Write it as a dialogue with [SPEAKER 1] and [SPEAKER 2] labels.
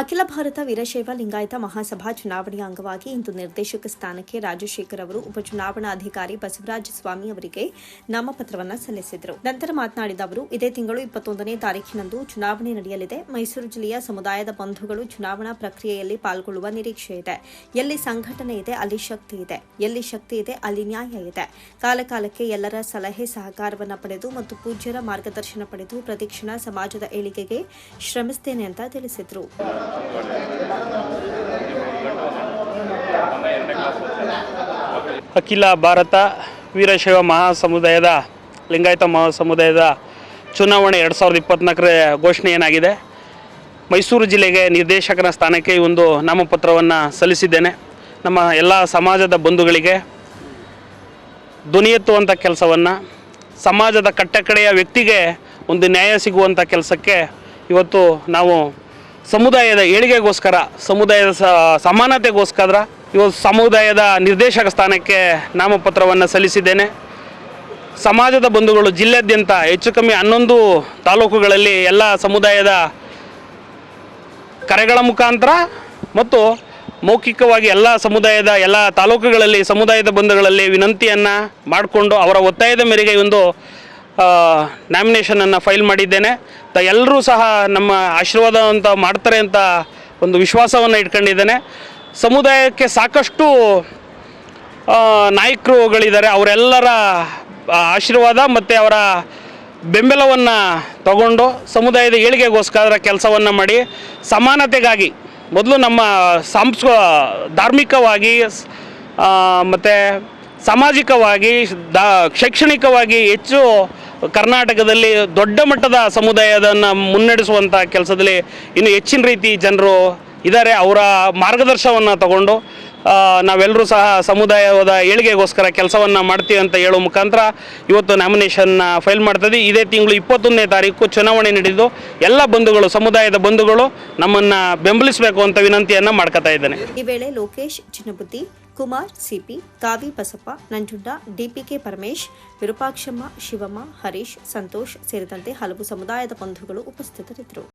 [SPEAKER 1] ಅಖಿಲ ಭಾರತ ವೀರಶೈವ ಲಿಂಗಾಯತ ಮಹಾಸಭಾ ಚುನಾವಣೆಯ ಅಂಗವಾಗಿ ಇಂದು ನಿರ್ದೇಶಕ ಸ್ಥಾನಕ್ಕೆ ರಾಜಶೇಖರ್ ಅವರು ಉಪಚುನಾವಣಾಧಿಕಾರಿ ಬಸವರಾಜ ಸ್ವಾಮಿ ಅವರಿಗೆ ನಾಮಪತ್ರವನ್ನು ಸಲ್ಲಿಸಿದರು. ನಂತರ ಮಾತನಾಡಿದ ಅವರು, ಇದೇ ತಿಂಗಳು ಇಪ್ಪತ್ತೊಂದನೇ ತಾರೀಖಿನಂದು ಚುನಾವಣೆ ನಡೆಯಲಿದೆ. ಮೈಸೂರು ಜಿಲ್ಲೆಯ ಸಮುದಾಯದ ಬಂಧುಗಳು ಚುನಾವಣಾ ಪ್ರಕ್ರಿಯೆಯಲ್ಲಿ ಪಾಲ್ಗೊಳ್ಳುವ ನಿರೀಕ್ಷೆ ಇದೆ. ಎಲ್ಲಿ ಸಂಘಟನೆ ಇದೆ, ಅಲ್ಲಿ ಶಕ್ತಿ ಇದೆ. ಎಲ್ಲಿ ಶಕ್ತಿ ಇದೆ, ಅಲ್ಲಿ ನ್ಯಾಯ ಇದೆ. ಕಾಲಕಾಲಕ್ಕೆ ಎಲ್ಲರ ಸಲಹೆ, ಸಹಕಾರವನ್ನು ಪಡೆದು ಮತ್ತು ಪೂಜ್ಯರ ಮಾರ್ಗದರ್ಶನ ಪಡೆದು ಪ್ರತಿಕ್ಷಣ ಸಮಾಜದ ಏಳಿಗೆಗೆ ಶ್ರಮಿಸುತ್ತೇನೆ ಅಂತ ತಿಳಿಸಿದರು.
[SPEAKER 2] ಅಖಿಲ ಭಾರತ ವೀರಶೈವ ಮಹಾಸಮುದಾಯದ, ಲಿಂಗಾಯತ ಮಹಾಸಮುದಾಯದ ಚುನಾವಣೆ ಎರಡು ಸಾವಿರದ ಇಪ್ಪತ್ನಾಲ್ಕರ ಘೋಷಣೆ ಏನಾಗಿದೆ? ಮೈಸೂರು ಜಿಲ್ಲೆಗೆ ನಿರ್ದೇಶಕನ ಸ್ಥಾನಕ್ಕೆ ಒಂದು ನಾಮಪತ್ರವನ್ನು ಸಲ್ಲಿಸಿದ್ದೇನೆ. ನಮ್ಮ ಎಲ್ಲ ಸಮಾಜದ ಬಂಧುಗಳಿಗೆ ಧ್ವನಿಯೆತ್ತುವಂಥ ಕೆಲಸವನ್ನು, ಸಮಾಜದ ಕಟ್ಟಕಡೆಯ ವ್ಯಕ್ತಿಗೆ ಒಂದು ನ್ಯಾಯ ಸಿಗುವಂಥ ಕೆಲಸಕ್ಕೆ ಇವತ್ತು ನಾವು ಸಮುದಾಯದ ಏಳಿಗೆಗೋಸ್ಕರ, ಸಮುದಾಯದ ಸಮಾನತೆಗೋಸ್ಕರ ಇವತ್ತು ಸಮುದಾಯದ ನಿರ್ದೇಶಕ ಸ್ಥಾನಕ್ಕೆ ನಾಮಪತ್ರವನ್ನು ಸಲ್ಲಿಸಿದ್ದೇನೆ. ಸಮಾಜದ ಬಂಧುಗಳು ಜಿಲ್ಲೆಯಾದ್ಯಂತ ಹೆಚ್ಚು ಕಮ್ಮಿ ಹನ್ನೊಂದು ತಾಲೂಕುಗಳಲ್ಲಿ ಎಲ್ಲ ಸಮುದಾಯದ ಕರೆಗಳ ಮುಖಾಂತರ ಮತ್ತು ಮೌಖಿಕವಾಗಿ ಎಲ್ಲ ಸಮುದಾಯದ ಎಲ್ಲ ತಾಲೂಕುಗಳಲ್ಲಿ, ಸಮುದಾಯದ ಬಂಧುಗಳಲ್ಲಿ ವಿನಂತಿಯನ್ನು ಮಾಡಿಕೊಂಡು ಅವರ ಒತ್ತಾಯದ ಮೇರೆಗೆ ಒಂದು ನಾಮಿನೇಷನನ್ನು ಫೈಲ್ ಮಾಡಿದ್ದೇನೆ. ತ ಎಲ್ಲರೂ ಸಹ ನಮ್ಮ ಆಶೀರ್ವಾದ ಅಂತ ಮಾಡ್ತಾರೆ ಅಂತ ಒಂದು ವಿಶ್ವಾಸವನ್ನು ಇಟ್ಕೊಂಡಿದ್ದೇನೆ. ಸಮುದಾಯಕ್ಕೆ ಸಾಕಷ್ಟು ನಾಯಕರುಗಳಿದ್ದಾರೆ. ಅವರೆಲ್ಲರ ಆಶೀರ್ವಾದ ಮತ್ತು ಅವರ ಬೆಂಬಲವನ್ನು ತಗೊಂಡು ಸಮುದಾಯದ ಏಳಿಗೆಗೋಸ್ಕರ ಕೆಲಸವನ್ನು ಮಾಡಿ ಸಮಾನತೆಗಾಗಿ ಮೊದಲು ನಮ್ಮ ಸಾಂಸ್ ಧಾರ್ಮಿಕವಾಗಿ ಮತ್ತು ಸಾಮಾಜಿಕವಾಗಿ, ದಾ, ಶೈಕ್ಷಣಿಕವಾಗಿ ಹೆಚ್ಚು ಕರ್ನಾಟಕದಲ್ಲಿ ದೊಡ್ಡ ಮಟ್ಟದ ಸಮುದಾಯದನ್ನು ಮುನ್ನಡೆಸುವಂಥ ಕೆಲಸದಲ್ಲಿ ಇನ್ನು ಹೆಚ್ಚಿನ ರೀತಿ ಜನರು ಇದ್ದಾರೆ ಅವರ ಮಾರ್ಗದರ್ಶನವನ್ನು ತಗೊಂಡು ನಾವೆಲ್ಲರೂ ಸಹ ಸಮುದಾಯದ ಏಳಿಗೆಗೋಸ್ಕರ ಕೆಲಸವನ್ನು ಮಾಡ್ತೀವಿ ಅಂತ ಹೇಳೋ ಮುಖಾಂತರ ಇವತ್ತು ನಾಮಿನೇಷನ್ನ ಫೈಲ್ ಮಾಡ್ತದೆ ಇದೇ ತಿಂಗಳು ಇಪ್ಪತ್ತೊಂದನೇ ತಾರೀಕು ಚುನಾವಣೆ ನಡೆದು ಎಲ್ಲ ಬಂಧುಗಳು, ಸಮುದಾಯದ ಬಂಧುಗಳು ನಮ್ಮನ್ನು ಬೆಂಬಲಿಸಬೇಕು ಅಂತ ವಿನಂತಿಯನ್ನು ಮಾಡ್ಕೊತಾ ಇದ್ದೇನೆ.
[SPEAKER 1] ಈ ವೇಳೆ ಲೋಕೇಶ್ ಚಿನ್ನಬುದ್ಧಿ, ಕುಮಾರ್ ಸಿಪಿ, ಕಾವಿ ಬಸಪ್ಪ, ನಂಜುಂಡ, ಡಿಪಿಕೆ ಪರಮೇಶ್, ವಿರೂಪಾಕ್ಷಮ್ಮ, ಶಿವಮ್ಮ, ಹರೀಶ್, ಸಂತೋಷ್ ಸೇರಿದಂತೆ ಹಲವು ಸಮುದಾಯದ ಬಂಧುಗಳು ಉಪಸ್ಥಿತರಿದ್ದರು.